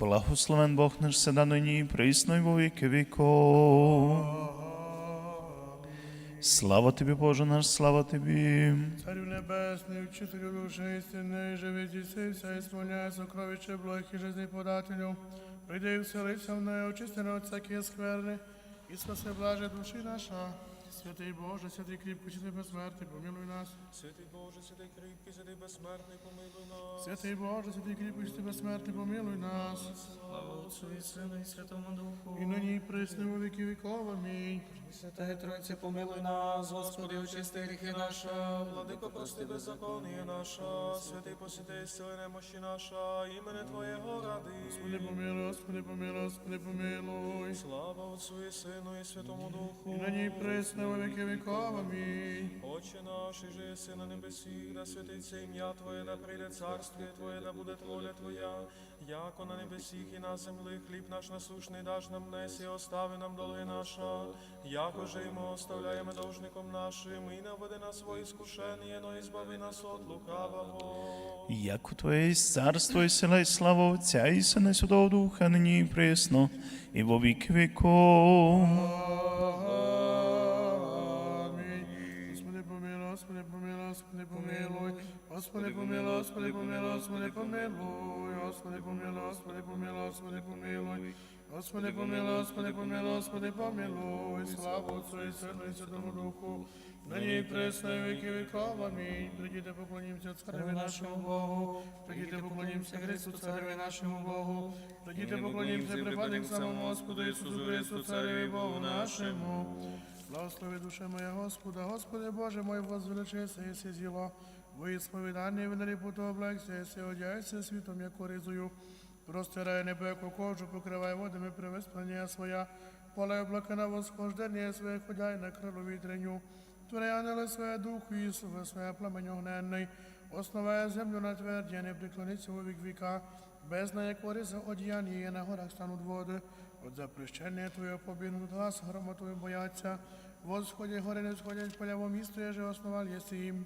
Благословен Бог наш седа нині присно й віки віков. Слава тобі, Боже наш, слава тобі. Царю небесний, вчителю душі істини, живи діси, вся і сокровище і жизни подателю. Прийди і вселися в неї, очисти на всякі скверни, і спаси блаже душі наша. Святий Боже, святий кріпкий, святий безсмертний, помилуй нас. Святий Боже, святий кріпкий, святий безсмертний, помилуй нас. Святий Боже, святий кріпкий, святий безсмертний, помилуй нас. Слава Отцу і Сину і Святому Духу. І нині і присно у віки віков, амінь. Святая Тройця, помилуй нас, Господи, очисти гріхи наша, владико, прости беззаконня наша, святий посіти, сили немощі наша, імене Твоєго ради. Господи, помилуй, Господи, помилуй, Господи, помилуй. Слава Отцу і Сину і Святому Духу. І нині і присно у віков, амінь. Отче наш, же єси на небесі, да святиться ім'я Твоє, да прийде царствіє Твоє, да буде воля Твоя, яко на небесіх і на землі, хліб наш насушний даш нам днес, і остави нам доли наша, яко же і ми оставляємо должником нашим, і не введи нас во іскушення, но і збави нас от лукавого. Як у Твоє є царство і сила і слава Отця і Сина і Святого Духа, нині і присно, і во віки віков. Господи помилуй, Господи помилуй, Господи помилуй. Господи помилуй, Господи помилуй, Господи помилуй. Господи помилуй, Господи помилуй, Господи помилуй. Слава Отцу і Сину і Святому Духу. Нині і присно і віки віков. Амінь. Прийдіте поклонімося цареві нашому Богу. Прийдіте поклонімося Христу, цареві нашому Богу. Прийдіте поклонімося припадник самому Господу Ісусу Христу, цареві Богу нашому. Благослови душа моя Господа, Господи Боже мой, возвеличися, єси зіло, во путу облегся, єси одяйся світом, як ризою, простирай небо, яку кожу, покривай водами привесплення своя, поле облака на восхождення своє, ходяй на крилу вітреню, твори ангели своє духу, Ісове своє пламень огненний, основає землю на твердя, не приклониться у вік віка, без води за одіяння є на горах стануть води, от запрещення Твоє побігнуть глас, громотою бояться, Восході гори не сходять, поляво місто, еже основал єси їм.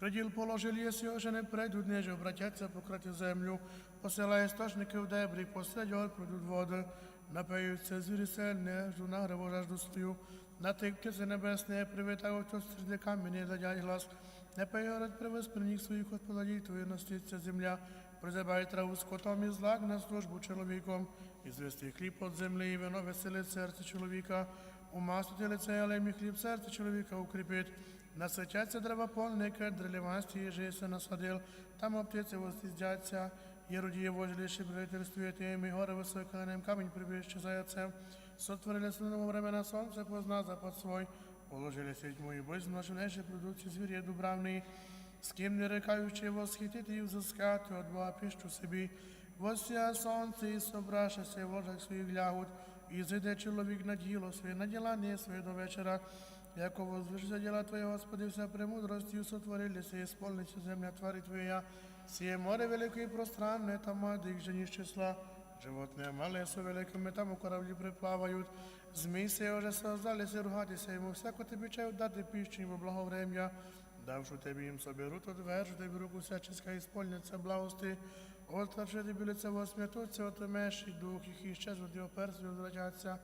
Приділ положил єси, оже не прийдуть, неже обратяться покрити землю, посилає стошники в дебрі, посеред його прийдуть води, напиються звірі сильне, жду на гриву жажду свою, на тих птиці небесне, привітав, хто серед камені задять глас, не пейгород привез при них своїх от поладій, твої наститься земля, призивай траву скотом і злак на службу чоловіком, і звести хліб от землі, і вино веселить серце чоловіка, умастити лице, але мій хліб серце чоловіка укріпить. Насичаться кедр лівасті, їжі се насадил, там оптиці воздіздяться, єрудіє вожліші правительствуєте, і гори високанем, камінь прибіжче заяцем, сотворили слонового времена сонце, позна запад свой, положили сеть бозь, наші нежі продукції звір'я дубравний, з ким не рекаючи восхитити і взискати, от Бога піщу собі, Восія сонце і собрашася в ложах своїх лягуть, і зайде чоловік на діло своє, на ділання своє до вечора, Яко возвишся діла Твоє, Господи, вся премудростю сотворилися, і сповниться земля твари Твоя, сіє море велике і пространне, там мадих жені з числа, животне мале со великими, там у кораблі приплавають, змій се уже создалися ругатися, йому всяко тобі чаю дати піщу во благоврем'я, давши тобі їм соберу, то двержу тобі руку всяческа і спольниця благости, Отварши тобі лице восм'ятуться, отимеш і дух їх і щезнуть, і оперсі возвратяться,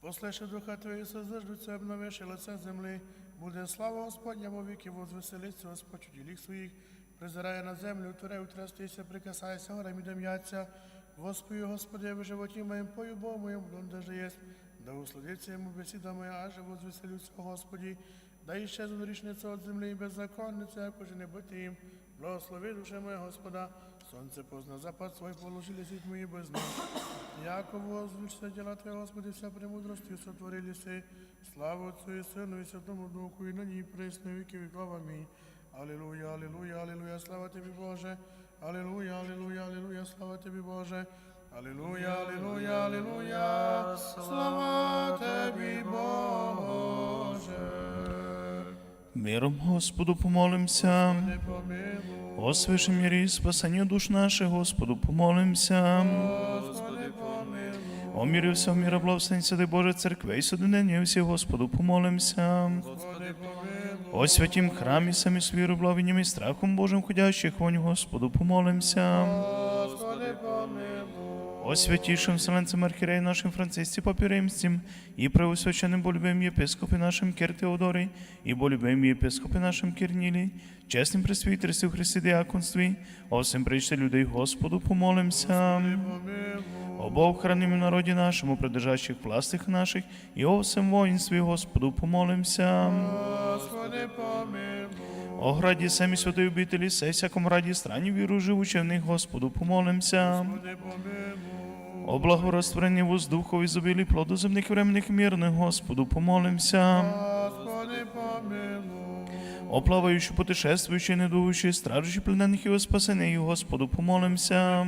Послеше духа Твої создождуться, обновиш і лице земли. Буде слава Господня во віки, возвеселиться Господь у діліх своїх, призирає на землю, творе утрастися, прикасайся, горам і дом'яться. Воспою, Господи, в животі моєм пою Богу моєму, донде же єсть. Да усладиться йому бесіда моя, аже возвеселюся, Господі. Да іще зунрішниця от землі і беззаконниця, як не бути їм. Благослови душе моя Господа, сонце позна запад свой, положили сіть мої без них. Яко возвучся діла Твоя, Господи, вся премудростю сотворилися. Слава Отцю і Сину і Святому Духу, і нині і присно, і віки віков. Амінь. Алілуя, алілуя, алілуя, слава Тобі, Боже. Алілуя, алілуя, алілуя, слава Тобі, Боже. Алілуя, алілуя, алілуя, слава Тобі, Боже. Миром Господу помолимся. Не помилуй, О святім мірі спасенню душ наших, Господу помолимся. Господи, помилуй. О мірі всього міра благословень Святий Боже Церкви і судинення всі, Господу помолимся. Господи, помилуй. О святім храмі самі з віру, благовінням і страхом Божим ходящих вонь, Господу помолимся. Господи, помилуй. О святейшем вселенцем архиерее нашим Франциске Папе Римским, и преосвященным болюбим епископе нашим Кир Теодоре, и болюбим епископе нашим Кирнилі, чесним пресвітерстві в Христі Діаконстві, о всім прийшли людей Господу, помолимся. О Бог храним народі нашому, придержащих властих наших, і о воїнстві Господу, помолимся. Господи, помилуй. О граді самі святої обителі, сей всякому раді страні віру живучи в них, Господу, помолимся. Господи. О благорастворенні воздуху і зобілі плоду земних временних мирних, Господу, помолимся. Господи, помилуй. О плаваючи, путешествуючи, недуючи, стражучи пленених і о спасених, Господу, помолимся.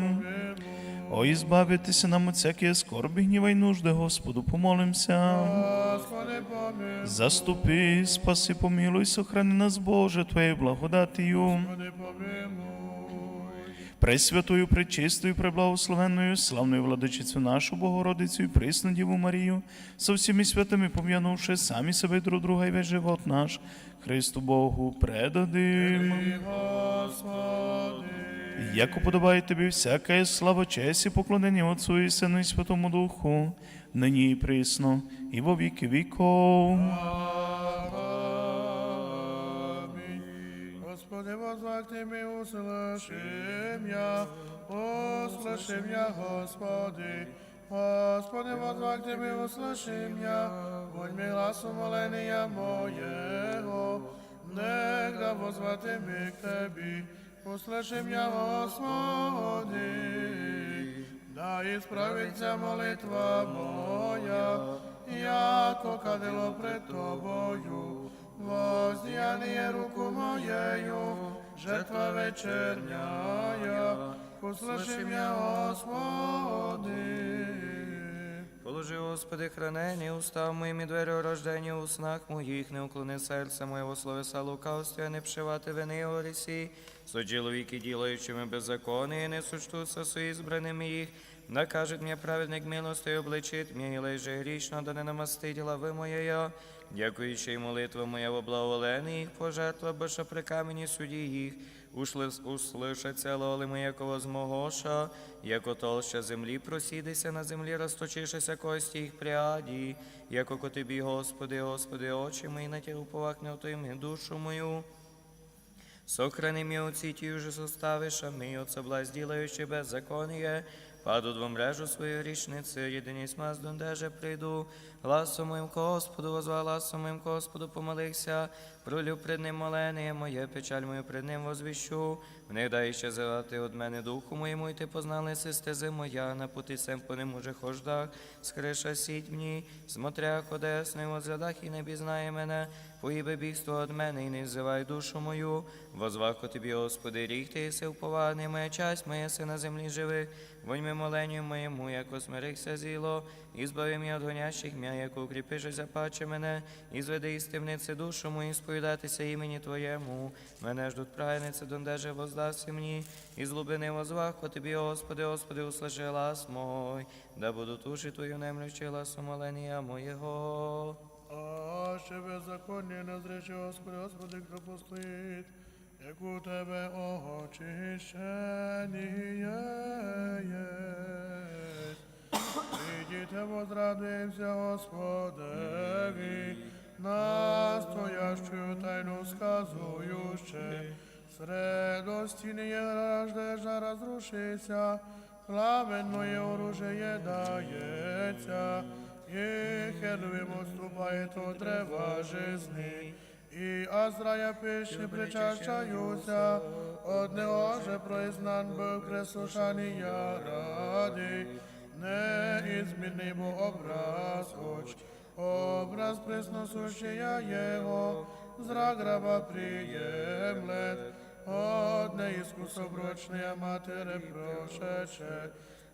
О, ізбавитися нам от всякої скорби, гніва й нужди, Господу, помолимся. Господи, помилуй. Заступи, спаси, помилуй, сохрани нас, Боже, Твоєю благодатію. Господи. Пресвятою, пречистою, преблагословенною, славною владичицю нашу Богородицю і присну Діву Марію, со всіми святими пом'янувши самі себе друг друга і весь живот наш, Христу Богу предадим. Господи Як уподобає тобі всяка слава, честь і поклонення Отцу і Сину і Святому Духу, нині і присно, і во віки віков. Аминь. Господи, возвах Тебе, услышим я, услышим я, Господи. Господи, возвах Тебе, услышим я, будь ми гласу моления моего, негда возвати ми к Тебе, услышим меня, Господи. Да исправится молитва моя, яко кадило пред Тобою, воздяние руку моєю, жертва вечерняя, услыши меня, Господи. Господи, хранені устав моїм і двері рождені у снах моїх, не уклони серце моєго словеса лукавстві, не пшивати вини орісі, со чоловіки ділаючими беззаконні, і не сочтуться со ізбраними їх, накажет мені праведник милости, обличить мені леже грішно, да не намастить глави моєя, дякуючи й молитва моя во благоволені їх пожертва, бо що при камені суді їх, Ушлис, услышаться лоли якого змогоша, яко толща землі просідися на землі, розточишися кості їх пряді, яко ко тобі, Господи, Господи, очі мої на тя уповах не отойми душу мою. Сохрани мій оці ті же составиша мій от соблазн ділаючи беззаконие, паду в мрежу свою річницю, єдині смаз дондеже прийду, гласом моїм Господу, возва гласом моїм Господу, помолився, пролю пред ним моление моє, печаль мою пред ним возвіщу, в дай ще завати од мене духу моєму, і ти познали си стези моя, на пути сем по ним уже хождах, скриша сіть мені, смотря ходесний возглядах і не бізнає мене, поїбе бігство од мене, і не взивай душу мою, возваху тобі, Господи, ріг ти єси впований, моя часть, моя си на землі живих, вонь ми моленню моєму, яко смирихся зіло, і збави от гонящих м'я, яко укріпишся паче мене, і зведи із темниці душу мою, сповідатися імені Твоєму. Мене ждуть праведниці, дондеже воздасться мені, і з глибини возваху тобі, Господи, Господи, услыши глас мой, да будуть уші Твою немлющі гласу молення моєго. А ще беззаконні не зрече, Господи, Господи, хто постоїть, як у Тебе очищення є. Ідіте, возрадуємося, Господеві, настоящую тайну сказующе, средості не рождежа разрушися, пламен моє оружие дається, і херувим отступає то древа жизни, і азрая пищі причащаюся, од него же произнан був прислушання ради, неизменный бо образ оч, образ пресносущая его, зрак гроба приемлет, от неискусоброчная матери прошече,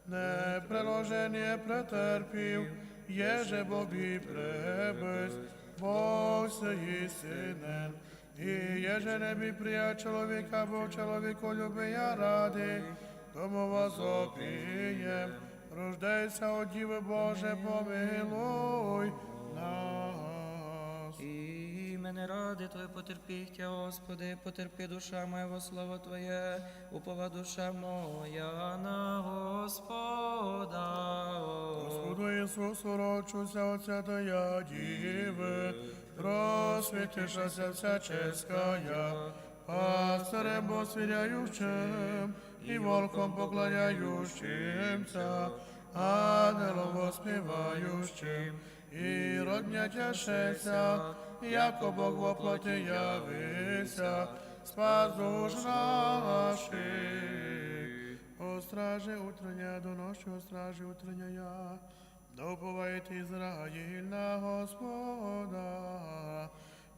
не приложение претерпів, еже бобі пребес, Бог се синен, і еже не би прия чоловіка, бо чоловіку я ради, тому возопієм, рождайся, о Діви Боже, помилуй нас. Мене ради Твоє потерпіхтя, Господи, потерпи душа моя во слово Твоє, упова душа моя на Господа. Господу Ісусу, рочуся Отця та я діви, просвітишася вся ческая, пастырем посвіряючим і волком поклоняючимся, ангелом воспіваючим, і родня тяшеться, яко Бог во плоті явися, спас душ наших. О стражі утрення, до ночі, о стражі утрення я, да уповаєте Ізраїль на Господа.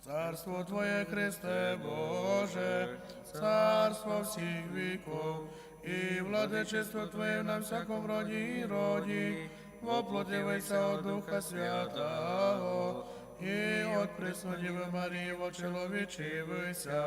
Царство Твоє, Христе Боже, царство всіх віков, і владичество Твоє на всяком роді і роді, воплотивися от Духа Святого, і от Преснодіви Марії вочеловічивися,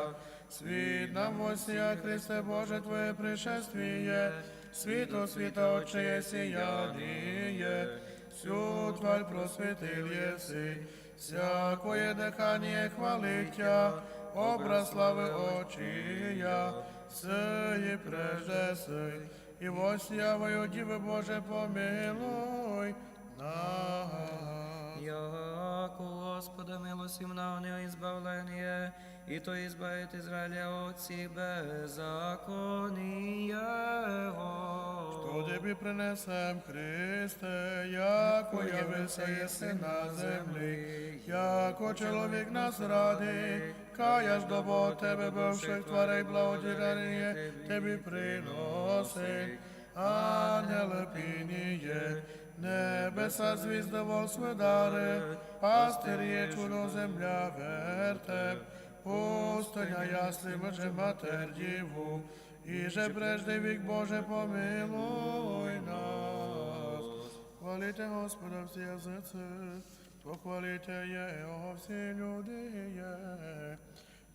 світ нам восія, Христе Боже, Твоє пришествіє, світо світа Отчеє сіяніє, всю тварь просвітил єси, всякое дихання хвалить Тя, образ слави очія, сиї прежде сий, і восявою Діви Боже помилуй нас. Господа на не избавление, и то избавит Израиля от всіх беззакония. То тобі принесем, Христе, яко явився єси на землі, яко чоловік нас ради, каяш до тебе, бивших тварей благодіяння, тобі приносить, ангеле пініє, небеса звіздовол свидари, пастир є чудо земля вертеп, пустиня ясли може матер діву, і же прежде вік Боже помилуй нас. Хвалите Господа всі язиці, похвалите Його всі люди є.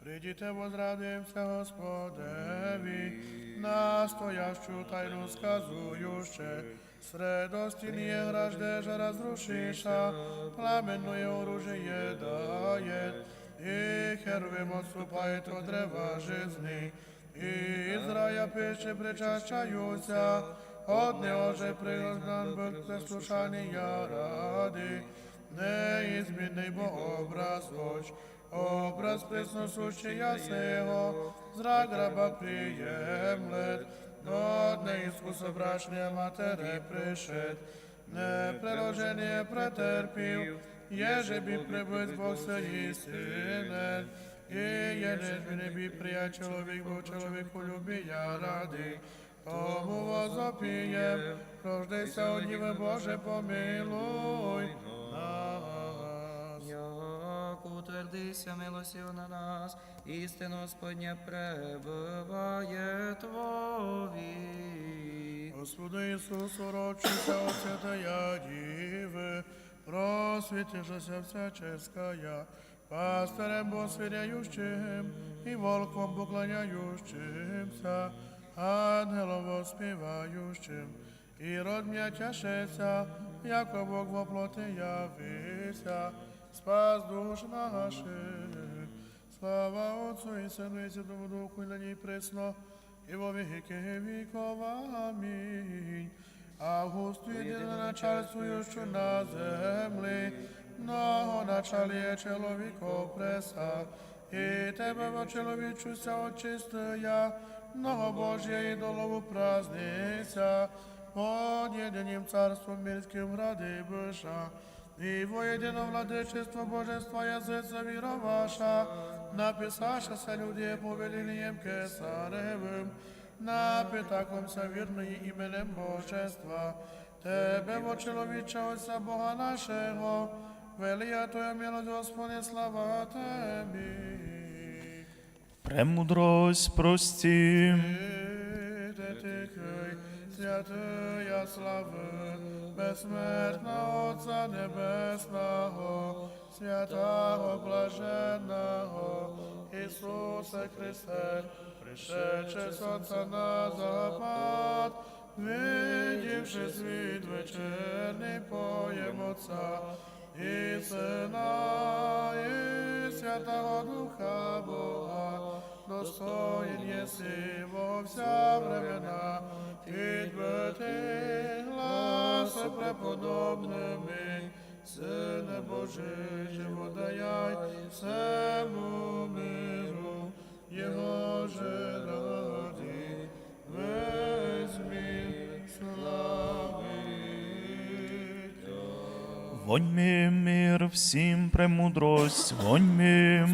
Прийдіте, возрадимся Господеві, настоящу тайну сказующе, средостінє граждежа разрушиша, пламенное оружие дает, и херувим отступает от древа жизни, и из рая пище причащаюся, от него же пригождан был послушания ради, неизменний бо образ оч, образ пресносущий сего, зрак раба приемлет, но не искусо брачне матери пришед, не приложение претерпів, еже би прибыть Бог істинен, і еже би не би прия чоловік, бо чоловіку любія ради, тому возопієм, рождайся у Діви Боже, помилуй. Нас. Як утвердися милосів на нас, істина Господня пребуває Твові. Господи Ісусу, рочися от святая Діви, просвітишася вся ческая, пастырем посвіряющим і волком поклоняющимся, ангелом воспіваючим, і род м'я тяшеться, яко Бог во плоти явися, спас душ наших. Слава Отцу і Сину і Святому Духу, і на ній присно, і во віки віков. Амінь. Августу єдине начальствуючу на землі, много началіє чоловіков преса, і тебе во чоловічуся очистия, много Божє ідолову праздниця, под єдиним царством мирським ради биша, і воєдино владичество Божества язиця віра ваша, написашася люди повелінням кесаревим, напитакомся вірної іменем Божества, Тебе, во чоловіча Отця Бога нашого, велія Твоя милость, Господи, слава Тебі. Премудрость простім. Ти тихий, святия слави, безсмертна Отця Небесного, святого блаженного, Ісусе Христе, пришедше з Отця на запад, видівши світ вечерний поєм Отця, і Сина, і Святого Духа преподобними, Сине Божий, живодаяй всему миру, Його же ради, весь славить. Воньми мир всім премудрость, воньми.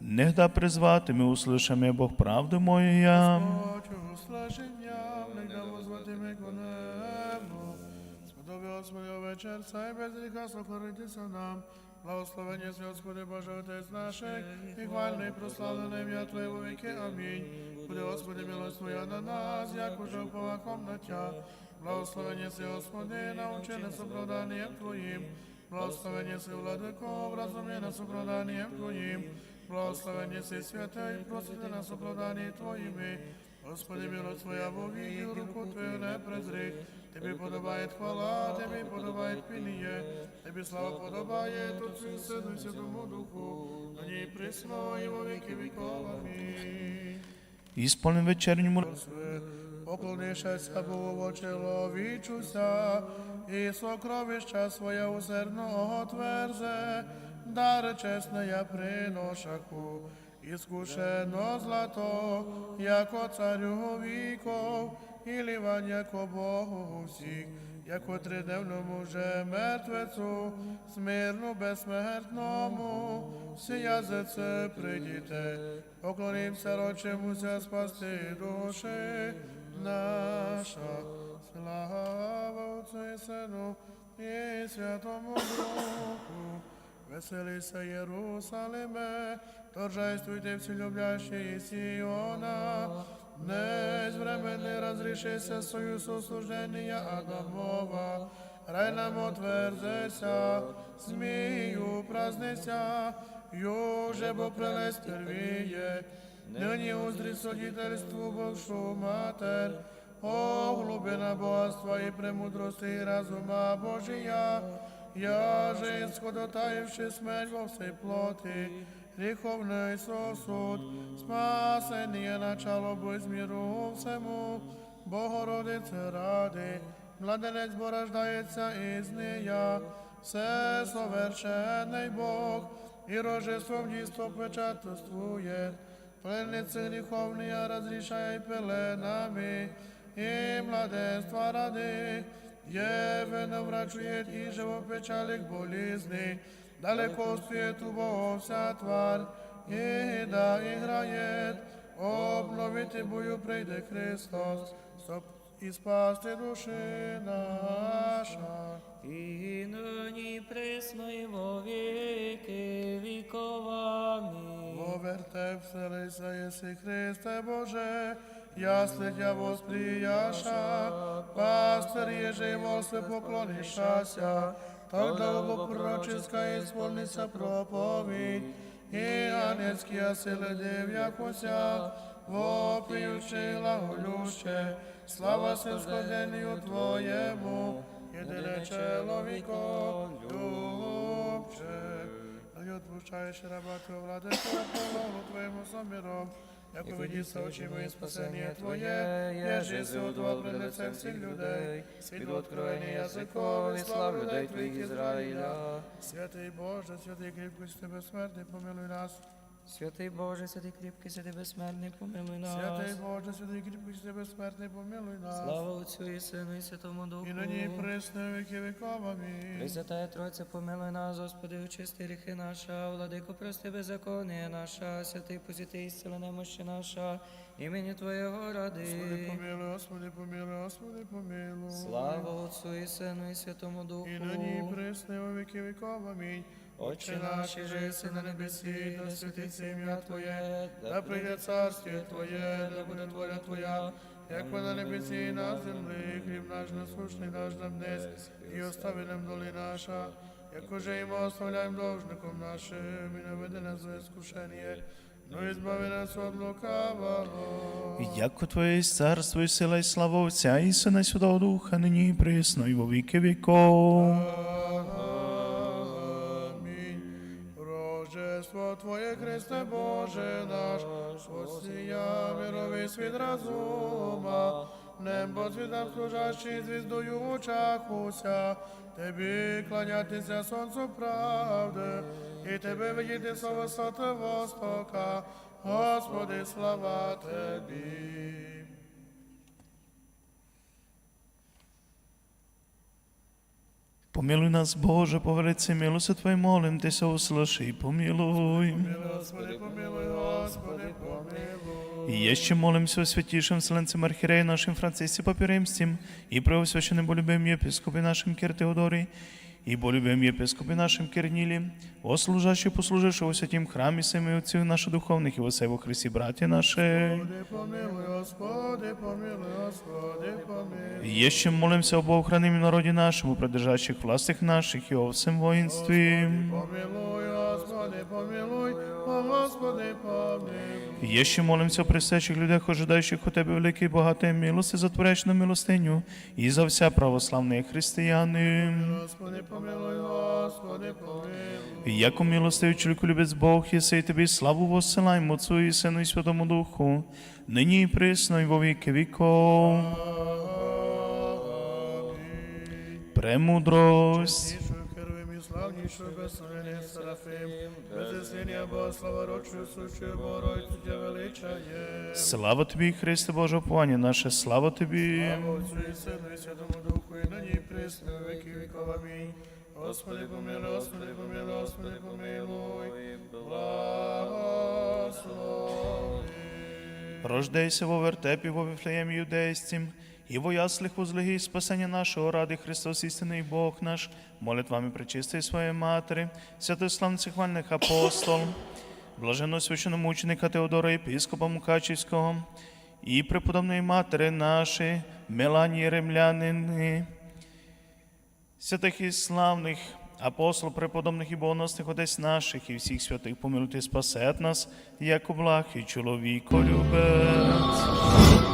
Негда призватиме, услышаме Бог правду моя. Господи вечер, сай без гріха сохранитися нам. Благословення си, Господи Боже, Отець наших, і хвальне і прославлене ім'я Твоє во віки. Амінь. Буде, Господи, милость Твоя на нас, як уже уповаком на Тя. Благословення си, Господи, научи нас оправданням Твоїм. Благословення си, Владико, вразумі нас оправданням Твоїм. Благословення си, святий, просити нас оправданні Твоїми. Господи, милость Твоя во віки, руку Твою не презри. Тобі подобає хвала, Тобі подобає пініє, Тобі слава подобає Отцю і Сину Святому Духу, нині і присно і во віки віков. Амінь. Ісполним вечерньому Поклонишся Богу чоловічуся, і сокровища своє усердного тверзе, дар чесне я приношаку, іскушено злато, яко царю віков, і лівань, яко Богу всіх, яко тридневному же мертвецу, смирну безсмертному, всі язице прийдіте, поклонімся рочимуся спасти душі наша. Слава Отцю і Сину і Святому Духу. Веселися, Єрусалиме, торжествуйте всі люблящі Сіона, Днесь временный разрешися союз услужения Адамова, рай нам отверзеся, змію празднеся, юже бо прелесть первіє, нині уздрі судительству Богшу Матер, о глубина богатства и премудрости и разума Божия, я же исходотаивши смерть во всей плоти, гріховний сосуд, спасення начало будь міру всему, Богородице ради, младенець бо рождається із нея, все совершенний Бог, і рожеством дійство печатствує, пленниці гріховні розрішає пеленами, і младенства ради, Євено врачує і живопечалих болізни, далеко стоит убого вся тварь, і да играет, обновити бою прийде Христос, і спасти душі наша. І нині присно і во віки віковами. Поверте вселися, єси Христе Боже, ясли тя восприяша, пастир єжи волстве поклонишася, тогда пророческа исполнится проповедь, и анецкие силы дев'якося, вопиючи глаголюще, слава сисходенню Твоєму, єдине чоловіко, любче. Отпущаєш раба Твого владико, Твоєму Твоєму саміром, як увидіться очі мої спасення Твоє, я си удвал пред лицем всіх людей, світло откровення язикові, слав людей Твоїх Ізраїля. Святий Боже, святий кріпкості Тебе смертний, помилуй нас. Святий Боже, святий кріпкий, святий безсмертний, помилуй нас. Святий Боже, святий кріпкий, Тебе смертний, помилуй нас. Слава Отцю і Сину і Святому Духу. І нині і присно, і віки віков, амінь. Пресвятая Тройця, помилуй нас, Господи, очисти гріхи наша, владико, прости беззаконня наша, святий позити ісцели немощі наша, імені Твоєго Господи, помилуй, Господи, помилуй, Господи, помилуй. Слава Отцю і Сину і Святому Духу. І нині і присно, віки віков, амінь. Отче наш, жиси на небесі, да святиться ім'я Твоє, Да прийде царствие Твоє, да буде воля Твоя, як на небесі і на землі, хліб наш насущний даш нам днес, і остави нам доли наша, як уже і ми оставляємо должником нашим, і не веди нас в искушення, но і збави нас від лукавого. Яко Твоє царство і сила і слава Отця і Сина Святого Духа, нині і присно, і во віки віков. Воинство Твое, Христе Боже наш, Осія мировий світ разума, небо звідам служащий звіздою в очах уся, Тобі кланятися сонцю правди, і Тебе видіти со висоти востока, Господи, слава Тобі. Помилуй нас, Боже, по велиці милости Твоей, молим Тися, услыши помилуй. помилуй. Господи, помилуй, Господи, помилуй. І ще молимся о святішим вселенцем архірею нашим Францисі Папіримстім, і про освященим болюбим єпископі нашим Кир Теодорі, і болюбим єпископі нашим Кирнілі, о служащі послуживши у святім храмі семи отців наших духовних і во себе во Христі, браті наші. Господи, помилуй, Господи, помилуй, Господи, помилуй. І ще молимся об охранимі народі нашому, придержащих властях наших і о всем воїнстві. Помилуй, Господи, помилуй, о Господи, помилуй. І ще молимся о присячих людях, ожидаючих у Тебе великої багатої милости, затворяч на милостиню, і за вся православні християни. Господи, помилуй, Господи, помилуй. Яко милостивий чоловіку любець Бог, єси і тобі славу воссилаємо Отцу і Сину і Святому Духу, нині і присно, і во віки віков. Премудрость. Славнішу, безсовєння Серафим, беззесіння Бога, слава рочу, сущу, Богородицю Тя величає. Слава тобі, Христе Боже, оповання наше, слава тобі. Отцю і Сину і Святому Духу, і нині присно, веки віков. Амінь. Господи, помилуй, Господи, помилуй, Господи, помилуй, благослови. Рождайся во вертепі, во Вифлеємі юдейським, і во яслих возлеги спасення нашого ради Христос істинний Бог наш, молитвами причистої своєї Матері, святославних хвальних апостол, блаженно священомученика Теодора єпископа Мукачівського, і преподобної Матері нашої, Меланії Ремлянини, святих і славних апостол, преподобних і богоносних отець наших і всіх святих помилуйте, спасет нас, як благ і чоловіко любець.